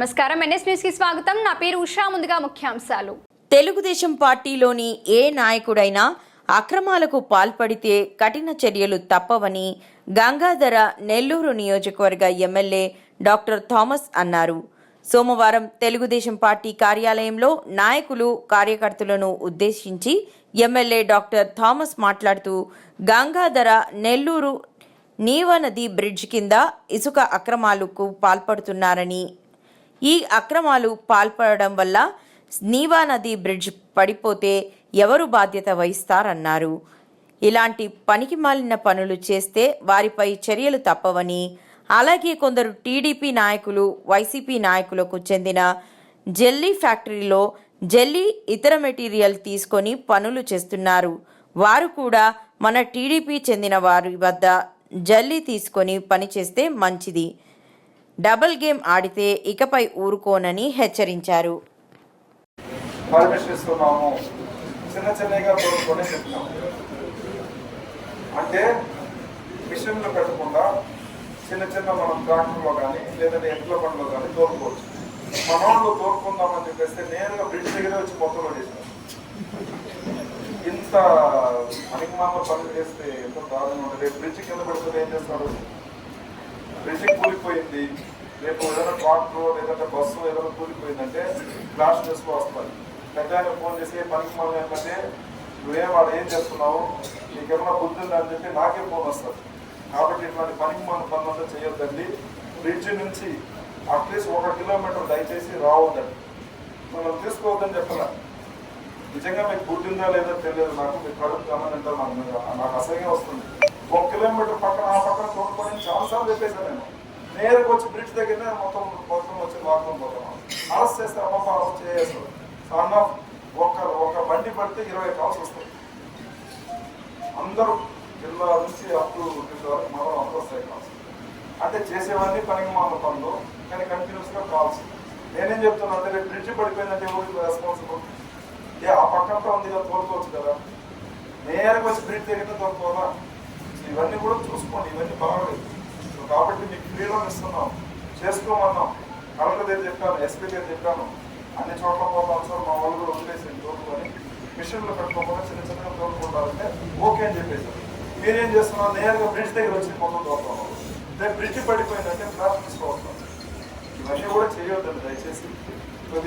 నమస్కారం. ఎన్ఎస్ న్యూస్కి స్వాగతం. నా పేరు ఉషా. ముందుగా ముఖ్యాంశాలు. తెలుగుదేశం పార్టీలోని ఏ నాయకుడైనా అక్రమాలకు పాల్పడితే కఠిన చర్యలు తప్పవని గంగాధర నెల్లూరు నియోజకవర్గ ఎమ్మెల్యే డాక్టర్ థామస్ అన్నారు. సోమవారం తెలుగుదేశం పార్టీ కార్యాలయంలో నాయకులు కార్యకర్తలను ఉద్దేశించి ఎమ్మెల్యే డాక్టర్ థామస్ మాట్లాడుతూ గంగాధర నెల్లూరు నీవ నది బ్రిడ్జ్ కింద ఇసుక అక్రమాలకు పాల్పడుతున్నారని ఈ అక్రమాలు పాల్పడడం వల్ల నీవా నది బ్రిడ్జ్ పడిపోతే ఎవరు బాధ్యత వహిస్తారన్నారు. ఇలాంటి పనికి మాలిన పనులు చేస్తే వారిపై చర్యలు తప్పవని అలాగే కొందరు టీడీపీ నాయకులు వైసీపీ నాయకులకు చెందిన జెల్లీ ఫ్యాక్టరీలో జెల్లీ ఇతర మెటీరియల్ తీసుకొని పనులు చేస్తున్నారు. వారు కూడా మన టీడీపీ చెందిన వారి వద్ద జల్లీ తీసుకొని పనిచేస్తే మంచిది. డబుల్ గేమ్ ఆడితే ఇకపై ఊరుకోనని హెచ్చరించారు. చిన్న కొనుక్కొని అంటే మిషన్లు పెట్టకుండా చిన్న చిన్న మనం ట్రాక్టర్లో కానీ లేదంటే ఎడ్ల బండ్లో కానీ తోలుకోవచ్చు. మనోళ్ళు తోలుకుందామని చెప్పేస్తే నేరుగా బ్రిడ్జ్ దగ్గర వచ్చి మొత్తంలో చేసినాం ఇంత అనిమామ పనులు చేస్తే ఎంత దారుణం ఉంటుంది బ్రిడ్జ్ కింద పెడితే ఏం చేస్తారు? బ్రిడ్జ్ కూలిపోయింది. రేపు ఏదైనా ట్రాక్టర్ లేదంటే బస్సు ఏదైనా కూలిపోయిందంటే క్లాస్ చేసుకో వస్తారు పెద్ద ఆయన ఫోన్ చేసి పనికి మనం ఏంటంటే నువ్వేం వాడు ఏం చేస్తున్నావు? నీకేమన్నా ఏమైనా ఉందా? అని చెప్పి నాకే ఫోన్ వస్తుంది. కాబట్టి ఇట్లాంటి పనికి మన పనులంతా చేయొద్దండి. బ్రిడ్జ్ నుంచి అట్లీస్ట్ ఒక కిలోమీటర్ దయచేసి రావద్దండి. మనం తీసుకోవద్దని చెప్పలే? నిజంగా మీకు బుద్ధి లేదో తెలియదు. నాకు మీకు కడుపు గమనంటే నాకు నాకు అసహ్యం వస్తుంది. ఒక కిలోమీటర్ పక్కన ఆ పక్కన చూడకొని చాలాసార్లు చెప్పేశాను నేను. నేరుగా వచ్చి బ్రిడ్జ్ దగ్గరనే మొత్తం మొత్తం వచ్చి లాక్డౌన్ పోతాను అరెస్ట్ చేస్తే అమ్మ అరెస్ట్ చేసేస్తారు. అన్న ఒక ఒక బండి పడితే ఇరవై కాల్స్ వస్తాయి. అందరూ జిల్లా నుంచి అప్పుడు టు వరకు మనం అందరూ వస్తాయి కాల్స్. అంటే చేసేవన్నీ పనికి మామ పనులు కానీ కంటిన్యూస్గా కాల్స్. నేనేం చెప్తున్నా అంటే రేపు బ్రిడ్జ్ పడిపోయిందంటే ఎవరికి రెస్పాన్సిబుల్ ఏ ఆ పక్కనతో ఉంది కదా తోలుకోవచ్చు కదా. నేరుగా వచ్చి బ్రిడ్జ్ దగ్గర తోలుకోవాలా? ఇవన్నీ కూడా చూసుకోండి ఇవన్నీ బాగలేదు సో కాబట్టి మీకు ఫ్రీడమ్ ఇస్తున్నాం. చేసుకోమన్నాం. కలెక్టర్ దగ్గర చెప్పాను ఎస్పీ గారు చెప్పాను అన్ని చోట్ల పోతాం సార్ మా వాళ్ళు కూడా వదిలేసి తోలుకొని మిషన్లు పెట్టుకోకుండా చిన్న చిన్నగా తోలుకుంటారంటే ఓకే అని చెప్పేసి. మీరేం చేస్తున్నారు? నేరుగా బ్రిడ్జ్ దగ్గర వచ్చి మొత్తం తోలుతున్నాం రేపు బ్రిడ్జ్ పడిపోయిందంటే ఫ్లాట్ తీసుకోవచ్చు ఇవన్నీ కూడా చేయొద్దండి దయచేసి.